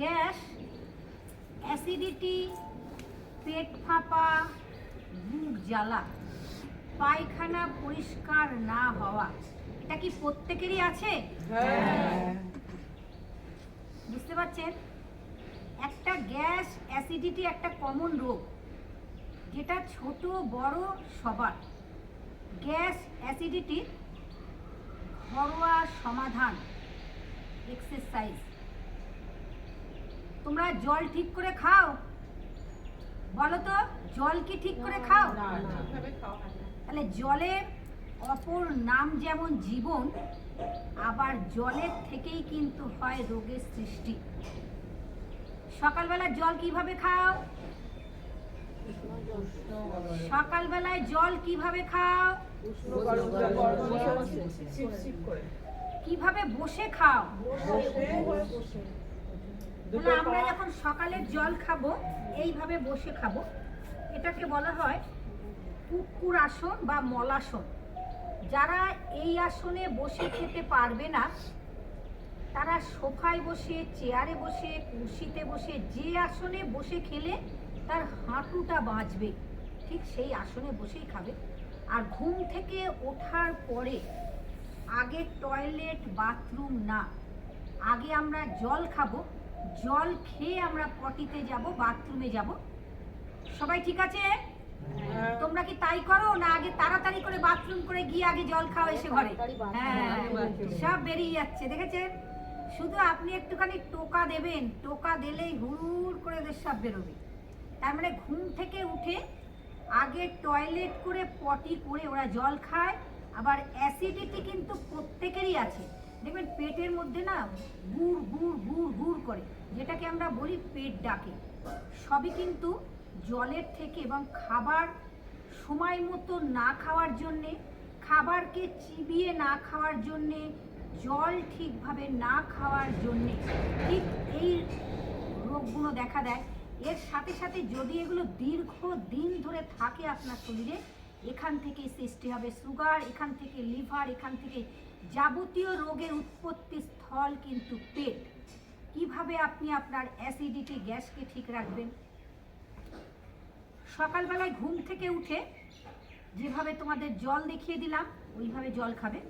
Gas acidity পেট ফাঁপা বুক জ্বালা পায়খানা পরিষ্কার না হওয়া এটা কি প্রত্যেকেরই আছে? বুঝতে পারছেন? একটা গ্যাস অ্যাসিডিটি একটা কমন রোগ যেটা ছোট বড় সবার। গ্যাস অ্যাসিডিটির ঘরোয়া সমাধান এক্সারসাইজ। তোমরা জল ঠিক করে খাও। বলো তো জল কি ঠিক করে খাও? তাহলে জলের অপর নাম যেমন জীবন আবার জলের থেকেই কিন্তু হয় রোগের সৃষ্টি। সকালবেলা জল কীভাবে খাও? সকালবেলায় জল কীভাবে খাও? কীভাবে বসে খাও? আমরা যখন সকালের জল খাব এইভাবে বসে খাব এটাকে বলা হয় কুকুর আসন বা মলাসন যারা এই আসনে বসে খেতে পারবে না তারা সোফায় বসে চেয়ারে বসে কুর্সিতে বসে যে আসনে বসে খেলে তার হাঁটুটা বাঁচবে ঠিক সেই আসনে বসেই খাবে। আর ঘুম থেকে ওঠার পরে আগে টয়লেট বাথরুম না আগে আমরা জল খাব জল খেয়ে আমরা পটিতে যাব বাথরুমে যাব। সবাই ঠিক আছে? তোমরা কি তাই করো না আগে তাড়াতাড়ি করে বাথরুম করে গিয়ে আগে জল খাও এসে ঘরে? হ্যাঁ সব বেরিয়ে যাচ্ছে দেখেছেন? শুধু আপনি একটুখানি টোকা দেবেন টোকা দিলেই হুড় করে ওদের সব বেরোবে। তার মানে ঘুম থেকে উঠে আগে টয়লেট করে পটি করে ওরা জল খায় আবার অ্যাসিডিটি কিন্তু প্রত্যেকেরই আছে। দেখবেন পেটের মধ্যে না গুড় গুড় গুড় গুড় করে, যেটাকে আমরা বলি পেট ডাকে। সবই কিন্তু জলের থেকে এবং খাবার সময় মতো না খাওয়ার জন্যে, খাবারকে চিবিয়ে না খাওয়ার জন্যে, জল ঠিকভাবে না খাওয়ার জন্যে ঠিক এই রোগগুলো দেখা দেয়। এর সাথে সাথে যদি এগুলো দীর্ঘ দিন ধরে থাকে আপনার শরীরে, এখান থেকে সৃষ্টি হবে। সুগার, এখান থেকে লিভার, এখান থেকে যাবতীয় রোগের উৎপত্তি স্থল কিন্তু পেট। কীভাবে আপনি আপনার অ্যাসিডিটি গ্যাসকে ঠিক রাখবেন? সকালবেলায় ঘুম থেকে উঠে যেভাবে তোমাদের জল দেখিয়ে দিলাম, ওইভাবে জল খাবে।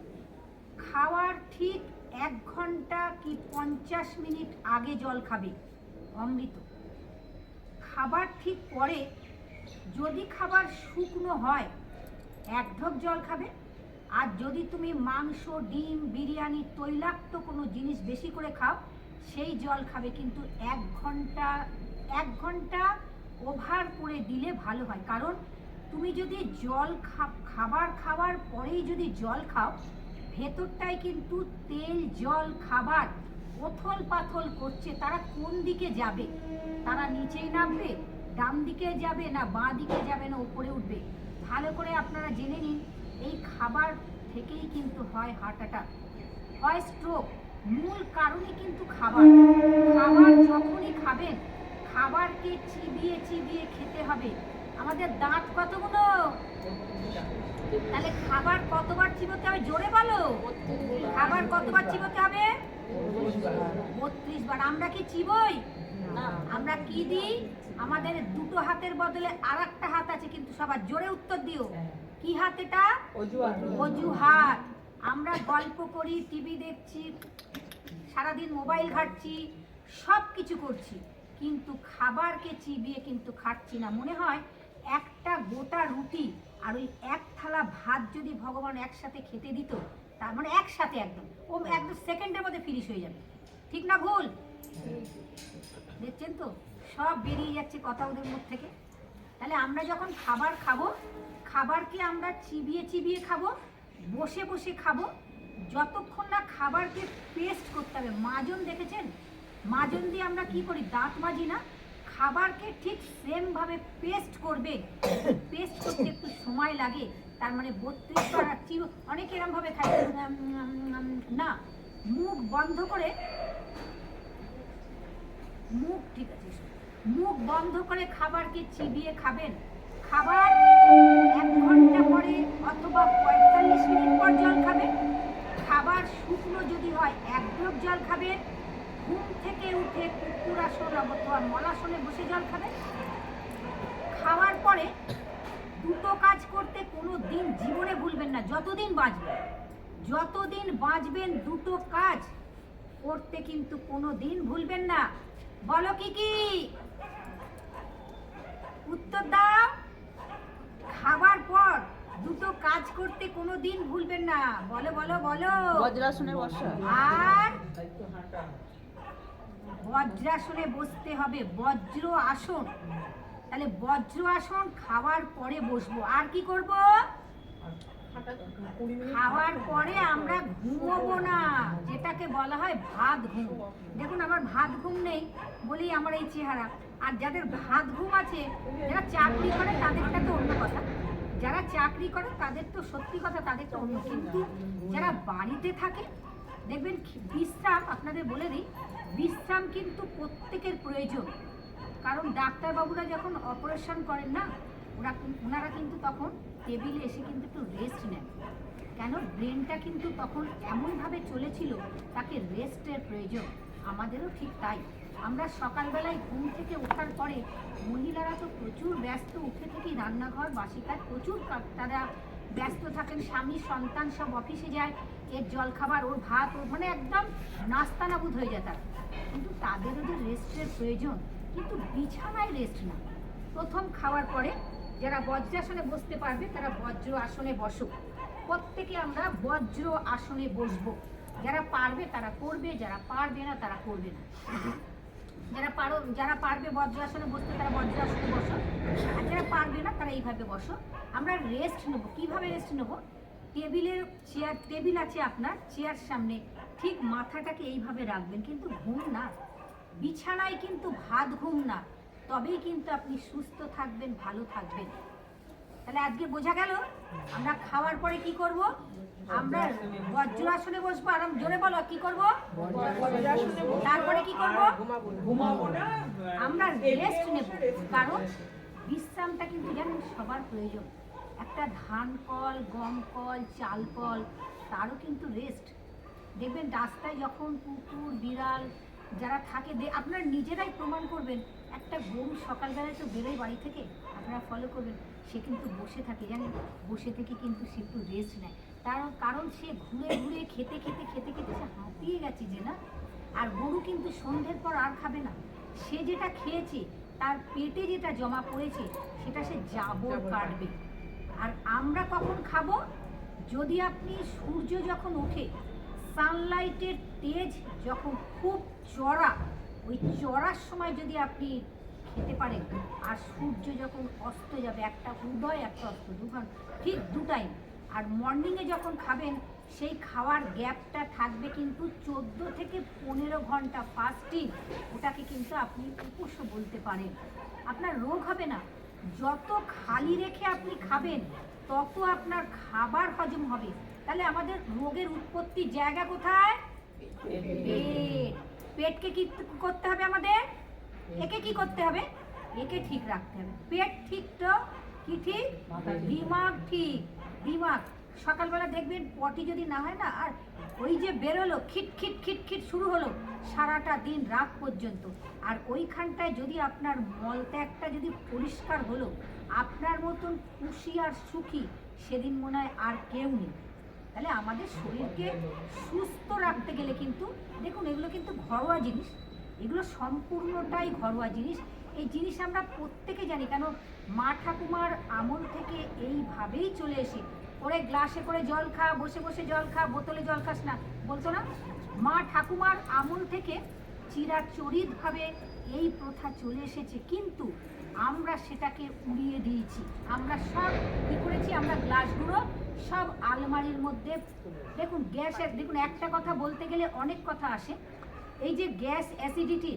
খাওয়ার ঠিক এক ঘণ্টা কি পঞ্চাশ মিনিট আগে জল খাবে? অমৃত। খাবার ঠিক পরে যদি খাবার শুকনো হয়, এক ঢোক জল খাবে। আর যদি তুমি মাংস, ডিম, বিরিয়ানি, তৈলাক্ত কোনো জিনিস বেশি করে খাও, সেই জল খাবে কিন্তু এক ঘণ্টা এক ঘণ্টা ওভার করে দিলে ভালো হয়। কারণ তুমি যদি জল খাবার খাওয়ার পরেই যদি জল খাও, ভেতরটায় কিন্তু তেল, জল, খাবার ওথল পাথল করছে। তারা কোন দিকে যাবে? তারা নিচেই নামবে, ডান দিকে যাবে না বাঁ দিকে যাবে না উপরে উঠবে? ভালো করে আপনারা জেনে নিন। এই খাবার থেকেই কিন্তু হয় হার্ট অ্যাটাক হয় স্ট্রোক মূল কারণই কিন্তু খাবার। খাবার যখনই খাবেন খাবারকে চিবিয়ে চিবিয়ে খেতে হবে। আমাদের দাঁত কতগুলো? তাহলে খাবার কতবার চিবোতে হবে? জোরে বলো। খাবার কতবার চিবোতে হবে? বত্রিশ বার আমরা কি চিবই? আমরা কি দিই? আমাদের দুটো হাতের বদলে আর একটা হাত আছে কিন্তু সবার জোরে উত্তর দিও। কি হাত এটা? অজুহাত। আমরা গল্প করি টিভি দেখছি সারাদিন মোবাইল ঘাটছি সব কিছু করছি। কিন্তু খাবারকে চিবিয়ে কিন্তু খাচ্ছি না। মনে হয় একটা গোটা রুটি আর ওই এক থালা ভাত যদি ভগবান একসাথে খেতে দিত তার মানে একসাথে একদম। ও একদম সেকেন্ডের মধ্যে ফিনিশ হয়ে যাবে। ঠিক না ভুল? দেখছেন তো? সব বেরিয়ে যাচ্ছে কথা ওদের মুখ থেকে। তাহলে আমরা যখন খাবার খাব, খাবারকে আমরা চিবিয়ে চিবিয়ে খাব, বসে বসে খাব, যতক্ষণ না খাবারকে পেস্ট করতে হবে, মাজন দেখেছেন? মাজন দিয়ে আমরা কি করি? দাঁত মাজি না, খাবারকে ঠিক সেম ভাবে পেস্ট করবে। পেস্ট করতে একটু সময় লাগে, তার মানে বত্রিশ আর চিব- অনেকে এরম ভাবে খায়। না, মুখ বন্ধ করে মুখ ঠিক আছে মুখ বন্ধ করে খাবারকে চিবিয়ে খাবেন? খাবার এক ঘণ্টা পরে অথবা পঁয়তাল্লিশ মিনিট পর জল খাবেন। খাবার শুকনো যদি হয়, এক গ্লোব জল খাবেন। ঘুম থেকে উঠে কুকুরাসন অথবা মলাসনে বসে জল খাবেন। খাওয়ার পরে দুটো কাজ করতে কোনো দিন জীবনে ভুলবেন না, যতদিন বাঁচবেন। যতদিন বাঁচবেন, দুটো কাজ করতে কিন্তু কোনো দিন ভুলবেন না। বলো কি কি? উত্তর দাও। খাবার পর দুটো কাজ করতে কোনো দিন ভুলবেন না। বলো বলো বলো। বজ্রাসনে বসা আর বজ্রাসনে বসতে হবে। বজ্র আসন। তাহলে বজ্র আসন খাওয়ার পরে বসবো। আর কি করব? খাওয়ার পরে আমরা ঘুমোবো না, যেটাকে বলা হয় ভাত ঘুম। দেখুন, আমার ভাত ঘুম নেই বলি আমার এই চেহারা। আর যাদের ভাত ঘুম আছে, যারা চাকরি করে, তাদেরটা তো অন্য কথা। যারা চাকরি করে, তাদের তো সত্যি কথা, তাদের তো অন্য কিন্তু যারা বাড়িতে থাকে, দেখবেন বিশ্রাম, আপনাদের বলে দিই, বিশ্রাম কিন্তু প্রত্যেকের প্রয়োজন। কারণ ডাক্তারবাবুরা যখন অপারেশন করেন না, ওরা ওনারা কিন্তু তখন টেবিলে এসে কিন্তু একটু রেস্ট নেন কেন? ব্রেনটা কিন্তু তখন এমনভাবে চলেছিল, তাকে রেস্টের প্রয়োজন। আমাদেরও ঠিক তাই। আমরা সকালবেলায় ঘুম থেকে ওঠার পরে মহিলারা তো প্রচুর ব্যস্ত, উঠে থেকেই রান্নাঘর বাসি কাজ প্রচুর তারা ব্যস্ত থাকেন। স্বামী, সন্তান সব অফিসে যায়, এর জল খাবার ওর ভাত, ওর মানে একদম নাস্তানাবুদ হয়ে যায় তার। কিন্তু তাদেরও যে রেস্টের প্রয়োজন, কিন্তু বিছানায় রেস্ট না। প্রথম খাওয়ার পরে যারা বজ্রাসনে বসতে পারবে, তারা বজ্র আসনে বসো। প্রত্যেকে আমরা বজ্র আসনে বসবো। যারা পারবে, তারা করবে, যারা পারবে না, তারা করবে না। যারা পারো, যারা পারবে বজ্রাসনে বসতে, তারা বজ্রাসনে বসো। আর যারা পারবে না, তারা এইভাবে বসো। আমরা রেস্ট নেব। কীভাবে রেস্ট নেব? টেবিলের চেয়ার টেবিল আছে আপনার। চেয়ার সামনে। ঠিক মাথাটাকে এইভাবে রাখবেন, কিন্তু ঘুম না। বিছানায় কিন্তু ভাত ঘুম না। তবেই কিন্তু আপনি সুস্থ থাকবেন ভালো থাকবেন। তাহলে আজকে বোঝা গেল আমরা খাওয়ার পরে কি করব? আমরা বজ্রাসনে বসবো আরাম জোরে বলো কি করব? তারপরে কি করব? আমরা রেস্ট নেব কারণ বিশ্রামটা কিন্তু জানেন সবার প্রয়োজন। একটা ধান কল গম কল চাল কল তারও কিন্তু রেস্ট দেখবেন রাস্তায় যখন কুকুর বিড়াল যারা থাকে দে- আপনারা নিজেরাই প্রমাণ করবেন একটা গরু সকালবেলায় তো বেরোয় বাড়ি থেকে আপনারা ফলো করবেন। সে কিন্তু বসে থাকে জানেন? বসে থেকে কিন্তু সে একটু রেস্ট নেয়। তার কারণ সে ঘুরে ঘুরে খেতে খেতে খেতে খেতে সে হাঁপিয়ে গেছে যে না আর গরু কিন্তু সন্ধ্যের পর আর খাবে না। সে যেটা খেয়েছে তার পেটে যেটা জমা পড়েছে সেটা সে জাবর কাটবে। আর আমরা কখন খাব? যদি আপনি সূর্য যখন ওঠে সানলাইটের তেজ যখন খুব চড়া ওই চড়ার সময় যদি আপনি খেতে পারেন আর সূর্য যখন অস্ত যাবে একটা উদয় একটা অস্ত দু ঠিক দু টাইম আর মর্নিংয়ে যখন খাবেন সেই খাওয়ার গ্যাপটা থাকবে কিন্তু চোদ্দ থেকে পনেরো ঘণ্টা ফাস্টিং ওটাকে কিন্তু আপনি উপোসও বলতে পারেন। আপনার রোগ হবে না। যত খালি রেখে আপনি খাবেন তত আপনার খাবার হজম হবে। তাহলে আমাদের রোগের উৎপত্তি জায়গা কোথায়? পেট। পেটকে কি করতে হবে আমাদের? একে কি করতে হবে? একে ঠিক রাখতে হবে। পেট ঠিক তো? কি ঠিক? দিমাগ ঠিক। দিমাগ। সকালবেলা দেখবেন পটি যদি না হয় না, আর ওই যে বেরোলো, খিট খিট খিট খিট শুরু হলো, সারাটা দিন রাত পর্যন্ত। আর ওইখানটায় যদি আপনার মলত্যাগটা যদি পরিষ্কার হলো, আপনার মতন খুশি আর সুখী সেদিন মনে হয় আর কেউ নেই। তাহলে আমাদের শরীরকে সুস্থ রাখতে গেলে কিন্তু, দেখুন, এগুলো কিন্তু ঘরোয়া জিনিস। এগুলো সম্পূর্ণটাই ঘরোয়া জিনিস। এই জিনিস আমরা প্রত্যেকে জানি, কেন মা ঠাকুমার আমল থেকে এইভাবেই চলে এসে, ওরে গ্লাসে করে জল খা, বসে বসে জল খা, বোতলে জল খাস না। বলতো না, মা ঠাকুমার আমল থেকে চিরাচরিতভাবে এই প্রথা চলে এসেছে, কিন্তু আমরা সেটাকে উড়িয়ে দিয়েছি। আমরা সব কি করেছি? আমরা গ্লাসগুলো সব আলমারির মধ্যে দেখুন গ্যাসের দেখুন, একটা কথা বলতে গেলে অনেক কথা আসে। এই যে গ্যাস অ্যাসিডিটি,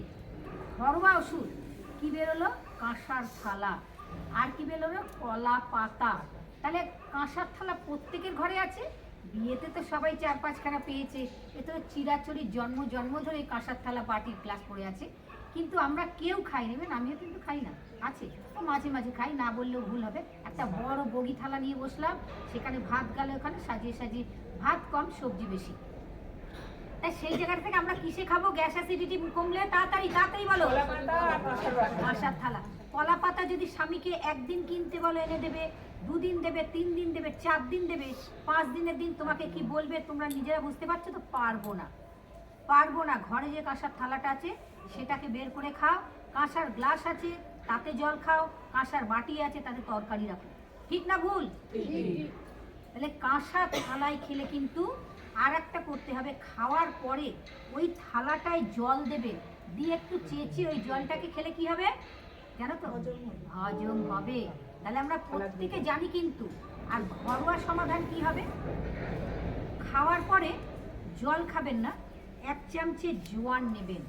ঘরোয়া ওষুধ, কি বেরোলো? কাঁসার থালা। আর কি বেরোলো? কলা পাতা। তাহলে কাঁসার থালা প্রত্যেকের ঘরে আছে? বিয়েতে তো সবাই চার পাঁচখানা পেয়েছে। এ তো চিরাচরিত জন্ম জন্ম ধরে কাঁসার থালা বাটির গ্লাস পড়ে আছে। কিন্তু আমরা কেউ খাই নেবেন আমিও কিন্তু খাই না। আছে। মাঝে মাঝে খাই না বললেও ভুল হবে। একটা বড় বগি থালা নিয়ে বসলাম সেখানে ভাত গালে ওখানে সাজিয়ে সাজিয়ে ভাত কম সবজি বেশি। তাই সেই জায়গা থেকে আমরা কিসে খাব? গ্যাস অ্যাসিডিটি কমলে তাড়াতাড়ি তাড়াতাড়ি বলো। কাঁসার থালা। কলা পাতা যদি স্বামীকে একদিন কিনতে বলো এনে দেবে দুদিন দেবে তিন দিন দেবে চার দিন দেবে পাঁচ দিনের দিন তোমাকে কি বলবে তোমরা নিজেরা বুঝতে পারছ তো? পারব না। পারব না। ঘরে যে কাঁসার থালাটা আছে সেটাকে বের করে খাও। কাঁসার গ্লাস আছে তাতে জল খাও কাঁসার বাটি আছে তাতে তরকারি রাখো। ঠিক না ভুল? তাহলে কাঁসা থালায় খেলে কিন্তু আর একটা করতে হবে খাওয়ার পরে ওই থালাটায় জল দেবে। দিয়ে একটু চেঁচে ওই জলটাকে খেলে কি হবে? জানো তো? হজম হবে। তাহলে আমরা প্রত্যেকে জানি কিন্তু আর ঘরোয়া সমাধান কি হবে? খাওয়ার পরে জল খাবেন না এক চামচে জোয়ান নেবেন।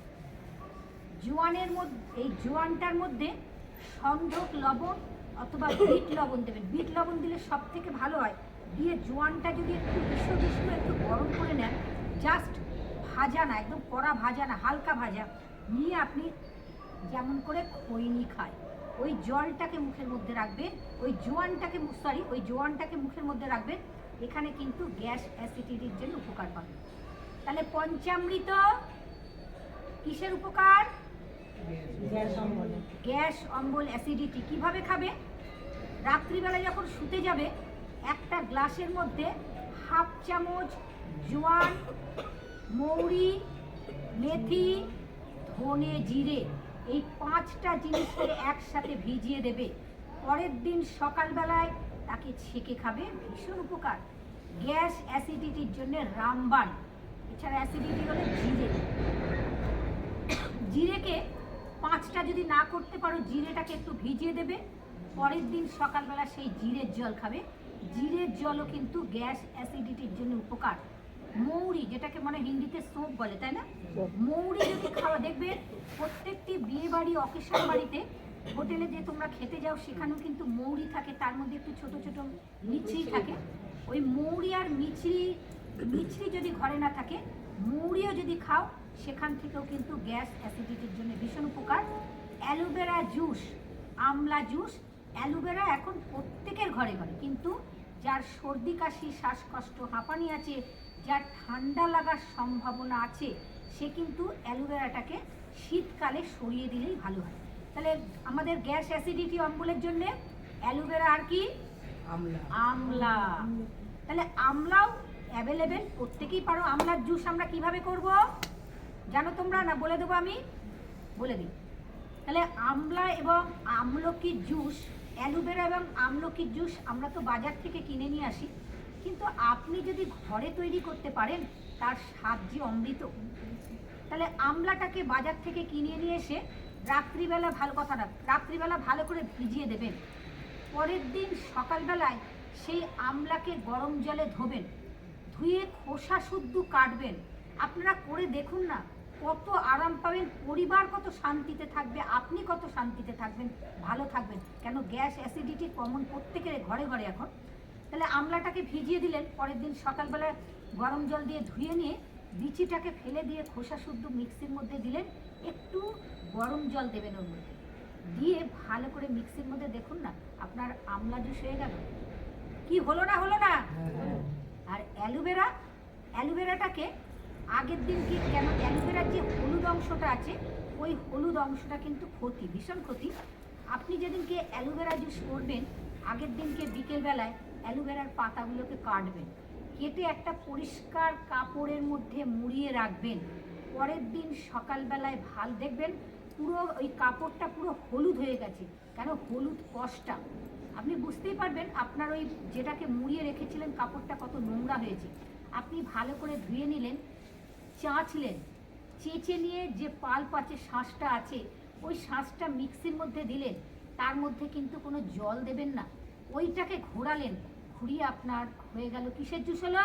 জোয়ানের মধ্যে এই জোয়ানটার মধ্যে সন্ধক লবণ অথবা বিট লবণ দেবেন। বিট লবণ দিলে সব থেকে ভালো হয়। দিয়ে জোয়ানটা যদি একটু ভীষণ ভীষণ একটু গরম করে নেন জাস্ট ভাজা না, একদম কড়া ভাজা না, হালকা ভাজা, নিয়ে আপনি যেমন করে খৈনি খায়। ওই জলটাকে মুখের মধ্যে রাখবেন ওই জোয়ানটাকে সরি ওই জোয়ানটাকে মুখের মধ্যে রাখবেন, এখানে কিন্তু গ্যাস অ্যাসিডিটির জন্য উপকার পাবেন। তাহলে পঞ্চামৃত, কিসের উপকার। গ্যাস অম্বল। অ্যাসিডিটি কীভাবে খাবে? রাত্রিবেলা যখন শুতে যাবে, একটা গ্লাসের মধ্যে হাফ চামচ জোয়ান, মৌরি, মেথি, ধনে জিরে, এই পাঁচটা জিনিসকে একসাথে ভিজিয়ে দেবে। পরের দিন সকালবেলায় তাকে ছেঁকে খাবে, ভীষণ উপকার। গ্যাস অ্যাসিডিটির জন্য রামবান। এছাড়া অ্যাসিডিটি হলে জিরে। জিরেকে পাঁচটা যদি না করতে পারো, জিরেটাকে একটু ভিজিয়ে দেবে। পরের দিন সকালবেলা সেই জিরের জল খাবে। জিরের জলও কিন্তু গ্যাস অ্যাসিডিটির জন্য উপকার। মৌরি, যেটাকে মানে হিন্দিতে সোপ বলে, তাই না? মৌরি যদি খাওয়া, দেখবে প্রত্যেকটি বিয়ে বাড়ি অকেশন বাড়িতে, হোটেলে যে তোমরা খেতে যাও, সেখানেও কিন্তু মৌরি থাকে। তার মধ্যে একটু ছোট ছোট মিছরি থাকে। ওই মৌরি আর মিছরি মিছরি যদি ঘরে না থাকে, মৌরিও যদি খাও সেখান থেকেও কিন্তু গ্যাস অ্যাসিডিটির জন্য ভীষণ উপকার। Aloe vera juice amla juice aloe vera এখন প্রত্যেকের ঘরে ঘরে। কিন্তু যার সর্দি কাশি শ্বাসকষ্ট হাঁপানি আছে যার ঠান্ডা লাগার সম্ভাবনা আছে সে কিন্তু অ্যালোভেরাটাকে শীতকালে সরিয়ে দিলেই ভালো হয়। তাহলে আমাদের গ্যাস অ্যাসিডিটি অম্বলের জন্য অ্যালোভেরা আর কি? আমলা। তাহলে আমলাও অ্যাভেলেবেল প্রত্যেকেই পারো। আমলার জুস আমরা কীভাবে করব? জানো তোমরা? না, বলে দেবো আমি? বলে দিই। তাহলে আমলা এবং আমলকির জুস, অ্যালোভেরা এবং আমলকির জুস আমরা তো বাজার থেকে কিনে নিয়ে আসি। কিন্তু আপনি যদি ঘরে তৈরি করতে পারেন, তার স্বাদ যে অমৃত। তাহলে আমলাটাকে বাজার থেকে কিনে নিয়ে এসে রাত্রিবেলা ভালো কথা না, রাত্রিবেলা ভালো করে ভিজিয়ে দেবেন। পরের দিন সকালবেলায় সেই আমলাকে গরম জলে ধোবেন। ধুয়ে খোসা শুদ্ধ কাটবেন। আপনারা করে দেখুন না কত আরাম পাবেন পরিবার কত শান্তিতে থাকবে আপনি কত শান্তিতে থাকবেন ভালো থাকবেন। কেন গ্যাস অ্যাসিডিটি কমন প্রত্যেকের ঘরে ঘরে এখন। তাহলে আমলাটাকে ভিজিয়ে দিলেন পরের দিন সকালবেলা গরম জল দিয়ে ধুয়ে নিয়ে বিচিটাকে ফেলে দিয়ে খোসা শুদ্ধ মিক্সির মধ্যে দিলেন একটু গরম জল দেবেন ওর মধ্যে। দিয়ে ভালো করে মিক্সির মধ্যে দেখুন না আপনার আমলা জুস হয়ে গেল। কি হলো না হলো না? আর অ্যালোভেরা অ্যালোভেরাটাকে আগের দিন কি কেন অ্যালোভেরার যে হলুদ অংশটা আছে, ওই হলুদ অংশটা কিন্তু ক্ষতি, ভীষণ ক্ষতি। আপনি যেদিনকে অ্যালোভেরা জুস করবেন, আগের দিনকে বিকেলবেলায় অ্যালোভেরার পাতাগুলোকে কাটবেন। কেটে একটা পরিষ্কার কাপড়ের মধ্যে মুড়িয়ে রাখবেন। পরের দিন সকালবেলায় ভালো দেখবেন, পুরো ওই কাপড়টা পুরো হলুদ হয়ে গেছে। কেন? হলুদ কষটা। আপনি বুঝতেই পারবেন, আপনার ওই যেটাকে মুড়িয়ে রেখেছিলেন কাপড়টা কত নোংরা হয়েছে। আপনি ভালো করে ধুয়ে নিলেন চাঁচলেন। চেঁচে নিয়ে যে পাল পাচে শ্বাসটা আছে ওই শ্বাসটা মিক্সির মধ্যে দিলেন। তার মধ্যে কিন্তু কোনো জল দেবেন না। ওইটাকে ঘোরালেন। ঘুরিয়ে আপনার হয়ে গেল কিসের জুস হলো?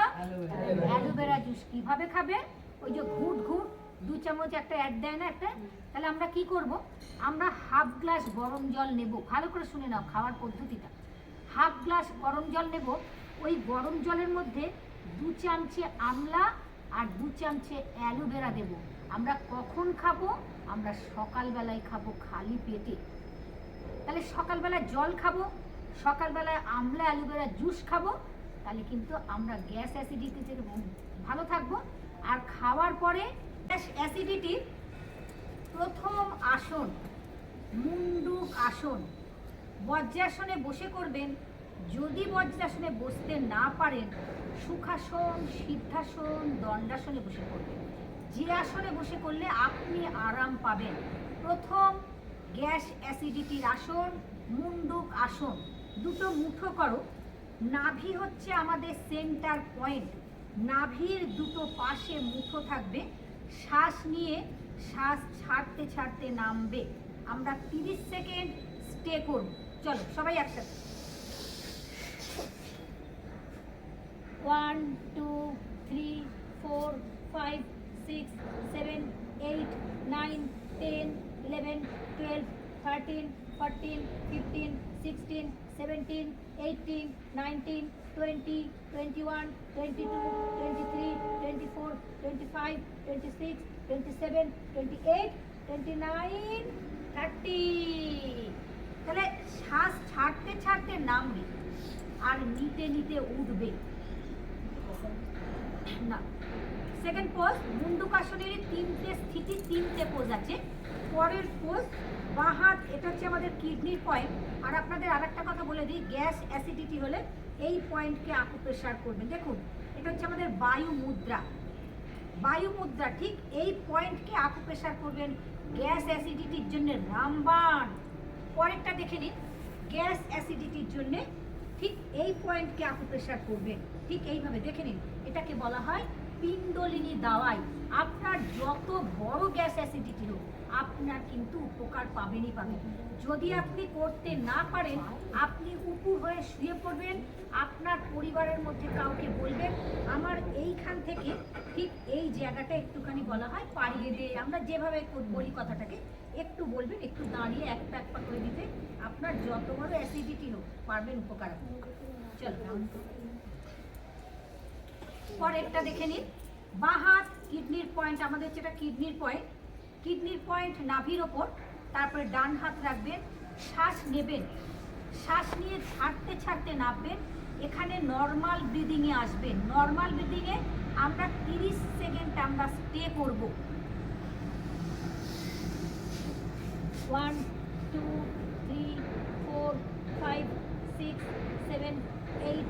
Aloe vera. জুস। কীভাবে খাবে ওই যে ঘুট ঘুট দু চামচ একটা অ্যাড দেয় না একটা? তাহলে আমরা কি করব? আমরা হাফ গ্লাস গরম জল নেব। ভালো করে শুনে নাও খাওয়ার পদ্ধতিটা। হাফ গ্লাস গরম জল নেব। ওই গরম জলের মধ্যে দু চামচে আমলা আর দু চামচে অ্যালোভেরা দেব। আমরা কখন খাব? আমরা সকালবেলায় খাব খালি পেটে। তাহলে সকালবেলা জল খাব, সকালবেলায় আমলা অ্যালোভেরা জুস খাব, তাহলে কিন্তু আমরা গ্যাস অ্যাসিডিটি থেকে ভালো থাকব। আর খাওয়ার পরে অ্যাসিডিটির প্রথম আসন, মুন্ডুক আসন। বজ্রাসনে বসে করবেন যদি বজ্রাসনে বসতে না পারেন, সুখাসন, সিদ্ধাসন, দণ্ডাসনে বসে করবেন যে আসনে বসে করলে আপনি আরাম পাবেন। প্রথম গ্যাস অ্যাসিডিটির আসন, মুন্ডুক আসন। দুটো মুঠো করো। নাভি হচ্ছে আমাদের সেন্টার পয়েন্ট। নাভির দুটো পাশে মুঠো থাকবে। শ্বাস নিয়ে শ্বাস ছাড়তে ছাড়তে নামবে। আমরা তিরিশ সেকেন্ড স্টে করব। চলো সবাই একসাথে। One, two, three, four, five, six, seven, eight, nine, ten, eleven, twelve, thirteen, fourteen, fifteen, sixteen, seventeen, eighteen, nineteen, twenty twenty one, twenty two, twenty three, twenty four, twenty five, twenty six, twenty seven, twenty eight, twenty nine, thirty. তাহলে শ্বাস ছাড়তে ছাড়তে নামবে। আর নিতে নিতে উঠবে। না। Second pose মুন্ডুকাসনের তিনটে স্থিতি, তিনটে পোজ আছে। পরের পোজ বাঁ হাত এটা হচ্ছে আমাদের কিডনির পয়েন্ট আর আপনাদের আরেকটা কথা বলে দিই, গ্যাস অ্যাসিডিটি হলে এই পয়েন্টকে আকুপ্রেশার করবেন। দেখুন, এটা হচ্ছে আমাদের বায়ু মুদ্রা। বায়ু মুদ্রা, ঠিক এই পয়েন্টকে আকুপ্রেশার করবেন গ্যাস অ্যাসিডিটির জন্য। রামবান! পরেরটা দেখে নিন, গ্যাস অ্যাসিডিটির জন্য ঠিক এই পয়েন্টকে আকুপ্রেশার করবেন। ঠিক এইভাবে, দেখে নিন। এটাকে বলা হয় পিণ্ডলিনী দাওয়াই। আপনার যত বড় গ্যাস অ্যাসিডিটি হোক আপনার কিন্তু উপকার পাবেনই পাবেন। যদি আপনি করতে না পারেন, আপনি উপুর হয়ে শুয়ে পড়বেন, আপনার পরিবারের মধ্যে কাউকে বলবেন, আমার এইখান থেকে ঠিক এই জায়গাটা একটুখানি বলা হয়, পাড়িয়ে দিয়ে আমরা যেভাবে বলি কথাটাকে, একটু বলবেন, একটু দাঁড়িয়ে এক পা এক পা করে দিতে আপনার যত বড় অ্যাসিডিটি হোক, পারবেন উপকার চলো। পরেরটা দেখে নিন। বাঁ হাত, কিডনির পয়েন্ট আমাদের যেটা কিডনির পয়েন্ট কিডনির পয়েন্ট নাভির ওপর, তারপরে ডান হাত রাখবেন শ্বাস নেবেন, শ্বাস নিয়ে ছাড়তে ছাড়তে নামবেন, এখানে নর্মাল ব্রিদিংয়ে আসবেন। নর্মাল ব্রিদিংয়ে আমরা তিরিশ সেকেন্ড আমরা স্টে করব। One two three four five six seven eight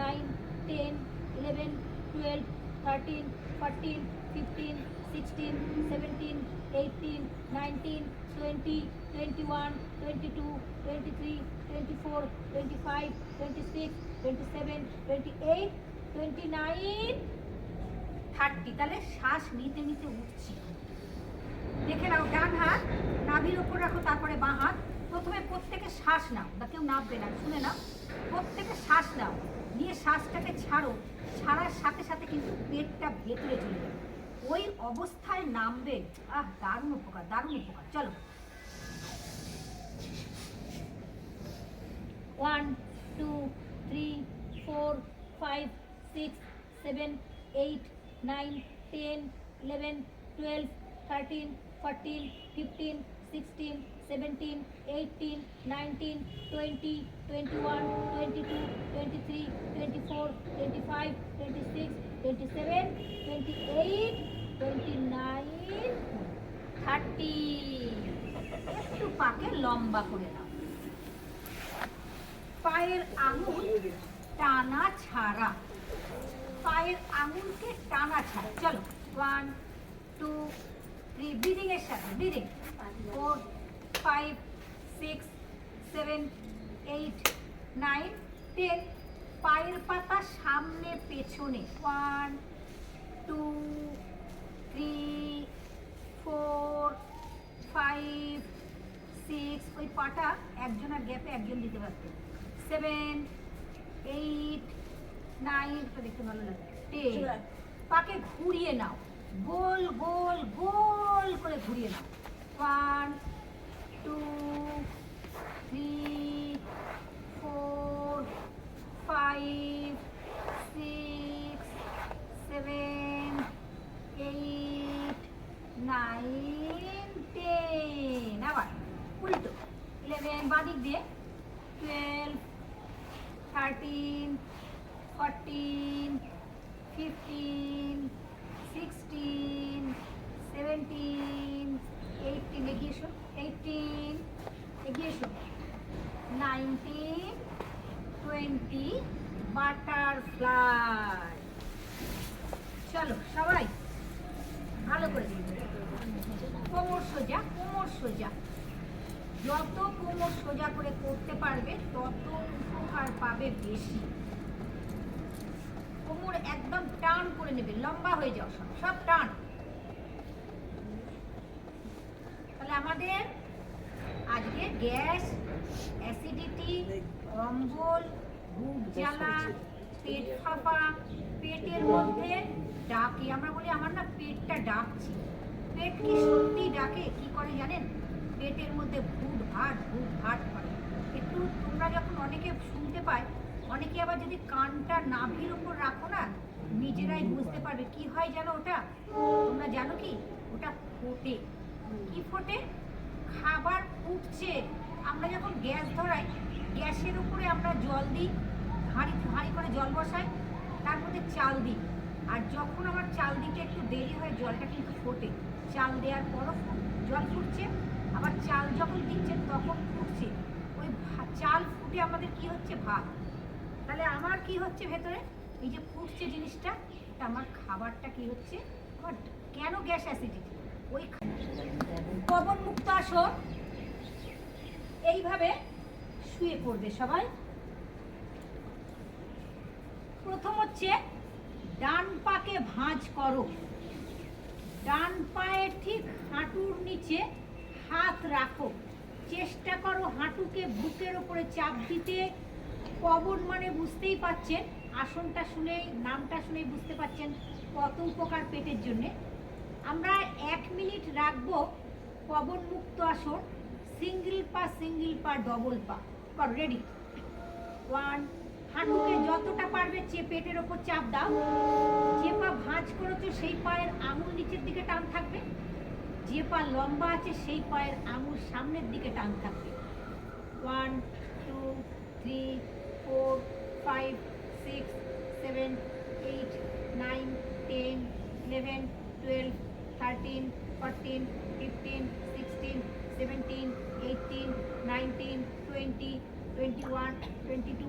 nine ten eleven twelve thirteen fourteen fifteen sixteen seventeen eighteen nineteen twenty twenty one twenty two twenty three twenty four twenty five twenty six twenty seven twenty eight twenty nine thirty তাহলে শ্বাস নিতে নিতে উঠছি। দেখে নাও, ডান হাত, নাভির ওপর রাখো, তারপরে বাঁ হাত। প্রথমে প্রত্যেকে শ্বাস নাও, বা কেউ নামবে না। শুনে নাও, প্রত্যেকে শ্বাস নাও। নিয়ে শ্বাসটাকে ছাড়ো। ছাড়ার সাথে সাথে কিন্তু পেটটা ভেতরে চলে যাবে। ওই অবস্থায় নামবে। আহ, দারুণ উপকার দারুণ উপকার। চলো। One two three four five six seven eight nine ten eleven twelve thirteen fourteen fifteen sixteen seventeen eighteen nineteen twenty twenty one twenty two twenty three twenty four twenty five twenty six twenty seven twenty eight twenty nine thirty একটু পাকে লম্বা করে নাও। পায়ের আঙুল টানা ছাড়া। পায়ের আঙুলকে টানা ছাড়া। চলো ওয়ান টু থ্রি ব্রিদিং এর সাথে breathing four five six seven eight nine ten পায়ের পাতা সামনে, পেছনে। One two three four five six ওই পাটা একজনের গ্যাপে একজন দিতে পারতেন সেভেন এইট নাইন দেখতে ভালো লাগে টেন পাকে ঘুরিয়ে নাও গোল গোল গোল করে ঘুরিয়ে নাও one two three four five six seven eight nine ten আবার উল্টো। ইলেভেন বাদিক দিয়ে। Twelve thirteen fourteen fifteen sixteen seventeen eighteen এগিয়ে এসো। এইটিন এগিয়ে এসো। নাইনটিন টোয়েন্টি বাটারফ্লাই চলো সবাই ভালো করে কোমর সোজা কোমর সোজা। যত কোমর সোজা করে করতে পারবে, তত উপকার পাবে বেশি। কোমর একদম টান করে নেবে, লম্বা হয়ে যাও সব সব টান। তাহলে আমাদের আজকে গ্যাস, অ্যাসিডিটি, অম্বল বুক জ্বালা, পেট ফাঁপা, পেটের মধ্যে ডাকে, আমরা বলি, আমার না পেটটা ডাকছে। পেট কি সত্যি ডাকে, কি করে জানেন? পেটের মধ্যে ভুট ভাট ভুট ভাট করে। একটু তোমরা যখন অনেকে শুনতে পায়, অনেকে আবার যদি কানটা নাভির উপর রাখো না, নিজেরাই বুঝতে পারবে। কি হয় জানো ওটা? তোমরা জানো কি? ওটা ফোটে। কি ফোটে? খাবার ফুটছে। আমরা যখন গ্যাস ধরাই, গ্যাসের উপরে আমরা জল দিই হাঁড়ি হাঁড়ি করে জল বসাই, তার মধ্যে চাল দিই। আর যখন আমার চাল দিতে একটু দেরি হয়, জলটা কিন্তু ফোটে। চাল দেওয়ার পরও জল ফুটছে। আবার চাল যখন দিচ্ছেন তখন ফুটছে। ওই চাল ফুটে আমাদের কি হচ্ছে? ভাত। তাহলে আমার কি হচ্ছে ভেতরে? এই যে ফুটছে জিনিসটা আমার খাবারটা কি হচ্ছে? আমার কেন গ্যাস অ্যাসিডিটি? ওই পবন মুক্ত আসন। এইভাবে শুয়ে পড়বে সবাই। প্রথম হচ্ছে ডান পাকে ভাঁজ করো। ডান পায়ের ঠিক হাঁটুর নিচে হাত রাখো। চেষ্টা করো হাঁটুকে বুকের ওপরে চাপ দিতে। পবন মানে বুঝতেই পাচ্ছেন, আসনটা শুনেই, নামটা শুনেই বুঝতে পাচ্ছেন কত উপকার পেটের জন্যে। আমরা এক মিনিট রাখব পবন মুক্ত আসন, সিঙ্গেল পা সিঙ্গেল পা ডবল পা। রেডি ওয়ান হাঁটুকে যতটা পারবে পেটের ওপর চাপ দাও। যে পা ভাঁজ করেছ, সেই পায়ের আঙুল নিচের দিকে টান থাকবে। যে পা লম্বা আছে, সেই পায়ের আঙুল সামনের দিকে টান থাকবে। One two three four five six seven eight nine ten eleven twelve thirteen fourteen fifteen sixteen seventeen eighteen nineteen twenty twenty one twenty two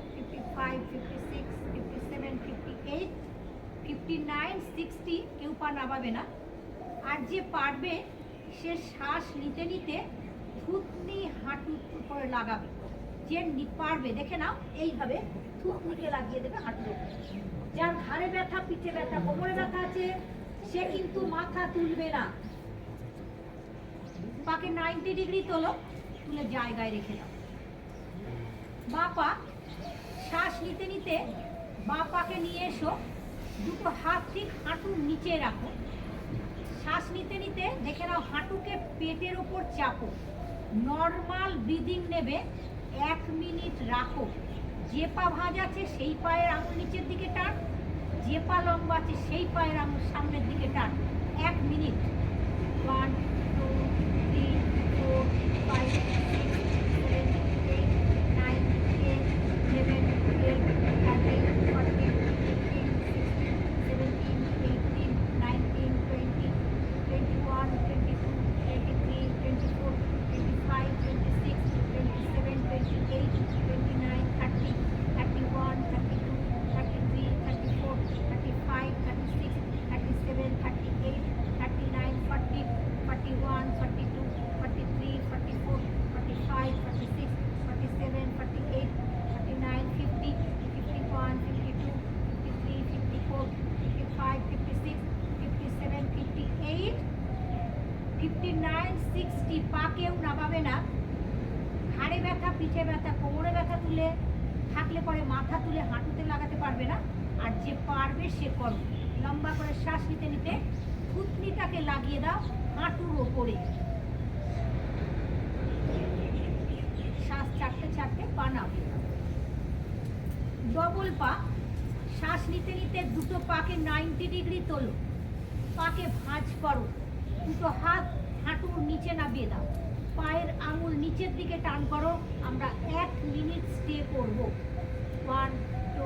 কেউ পা নামাবে না। আর যে পারবে, সে শ্বাস নিতে নিতে থুতনি হাঁটুর উপরে লাগাবে। যে পারবে, দেখে নাও, এইভাবে থুতনিকে লাগিয়ে দেবে হাঁটুর যার ঘাড়ে ব্যথা, পিঠে ব্যথা, কোমরে ব্যথা আছে, সে কিন্তু মাথা তুলবে না। পাকে নাইনটি ডিগ্রি তোলো, তুলে জায়গায় রেখে দাও। বা পা শ্বাস নিতে নিতে বা পাকে নিয়ে এসো। দুটো হাত ঠিক হাঁটুর নিচে রাখো। শ্বাস নিতে নিতে দেখে নাও হাঁটুকে পেটের ওপর চাপো। নর্মাল ব্রিদিং নেবে। এক মিনিট রাখো। যে পা ভাঁজ আছে সেই পায়ের আঙুল নিচের দিকে টান। যে পা লম্বা আছে সেই পায়ের আঙুল সামনের দিকে টান। এক minute. One two three four five নিচে করো। লম্বা করে শ্বাস নিতে নিতে ঘুটনিটাকে লাগিয়ে দাও হাঁটুর ওপরে। শ্বাস চারটে চারটে পা নামিয়ে ডবল পা। শ্বাস নিতে নিতে দুটো পাকে নাইনটি ডিগ্রি তোলো। পাকে ভাঁজ করো। দুটো হাত হাঁটুর নিচে নামিয়ে দাও। পায়ের আঙুল নিচের দিকে টান করো। আমরা এক মিনিট স্টে করব। One two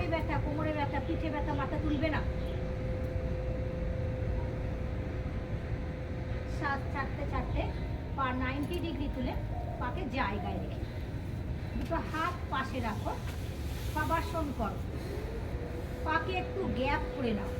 ঘাড়ে ব্যথা, কোমরে ব্যথা, পিঠে ব্যথা, মাথা তুলবে না। শ্বাস চারটে চারটে পা নাইনটি ডিগ্রি তুলে পাকে জায়গায় রেখে দুটো হাত পাশে রাখো পাবাসন করো। পাকে একটু গ্যাপ করে নাও।